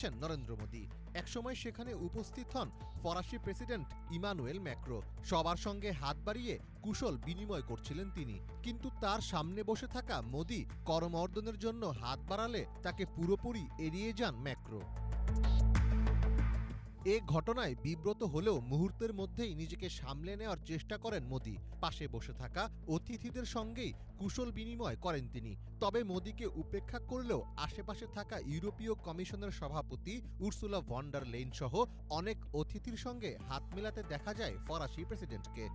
করছেন নরেন্দ্র মোদী। একসময় সেখানে উপস্থিত হন ফরাসি প্রেসিডেন্ট ইমানুয়েল ম্যাক্রো। সবার সঙ্গে হাত বাড়িয়ে কুশল বিনিময় করছিলেন তিনি। কিন্তু তার সামনে বসে থাকা মোদী করমর্দনের জন্য হাত বাড়ালে তাকে পুরোপুরি এড়িয়ে যান ম্যাক্রো। এ ঘটনায় বিব্রত হলেও মুহূর্তের মধ্যেই নিজেকে সামলে নেওয়ার চেষ্টা করেন মোদি। পাশে বসে থাকা অতিথিদের সঙ্গেই কুশল বিনিময় করেন তিনি। তবে মোদিকে উপেক্ষা করলেও আশেপাশে থাকা ইউরোপীয় কমিশনের সভাপতি উর্সুলা ভন্ডার লেন সহ অনেক অতিথির সঙ্গে হাত মেলাতে দেখা যায় ফরাসি প্রেসিডেন্টকে।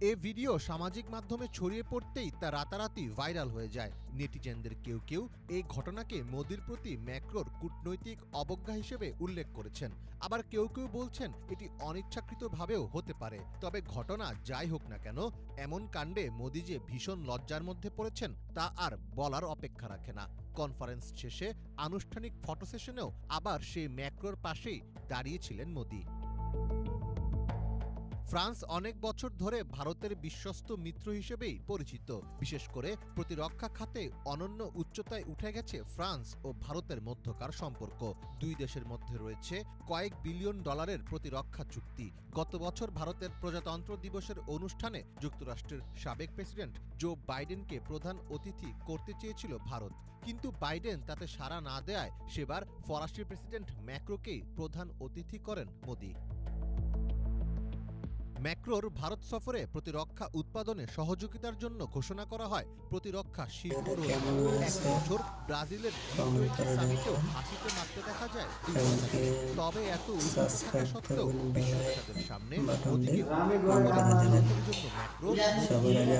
এ ভিডিও সামাজিক মাধ্যমে ছড়িয়ে পড়তেই তা রাতারাতি ভাইরাল হয়ে যায়। নেটিজেনদের কেউ কেউ এই ঘটনাকে মোদির প্রতি ম্যাক্রোর কূটনৈতিক অবজ্ঞা হিসেবে উল্লেখ করেছেন। আবার কেউ কেউ বলছেন এটি অনিচ্ছাকৃতভাবেও হতে পারে। তবে ঘটনা যাই হোক না কেন, এমন কাণ্ডে মোদি যে ভীষণ লজ্জার মধ্যে পড়েছেন, তা আর বলার অপেক্ষা রাখে না। কনফারেন্স শেষে আনুষ্ঠানিক ফটো সেশনেও আবার সেই ম্যাক্রোর পাশেই দাঁড়িয়েছিলেন মোদি। ফ্রান্স অনেক বছর ধরে ভারতের বিশ্বস্ত মিত্র হিসেবেই পরিচিত। বিশেষ করে প্রতিরক্ষা খাতে অনন্য উচ্চতায় উঠে গেছে ফ্রান্স ও ভারতের মধ্যকার সম্পর্ক। দুই দেশের মধ্যে রয়েছে কয়েক বিলিয়ন ডলারের প্রতিরক্ষা চুক্তি। গত বছর ভারতের প্রজাতন্ত্র দিবসের অনুষ্ঠানে যুক্তরাষ্ট্রের সাবেক প্রেসিডেন্ট জো বাইডেনকে প্রধান অতিথি করতে চেয়েছিল ভারত। কিন্তু বাইডেন তাতে সাড়া না দেয়ায় সেবার ফরাসি প্রেসিডেন্ট ম্যাক্রোকেই প্রধান অতিথি করেন মোদি। ম্যাক্রোর ভারত সফরে প্রতিরক্ষা উৎপাদনে সহযোগিতার জন্য ঘোষণা করা হয়। প্রতিরক্ষা শিল্প এক বছর ব্রাজিলের সামিটেও হাসিতে মারতে দেখা যায়। তবে এত উদ্যোগ থাকা সত্ত্বেও সামনে মোদিকে জন্য ম্যাক্রো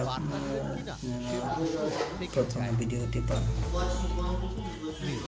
বার্তা দিলেন কিনা সে থেকে প্রথমে ভিডিওটি পান।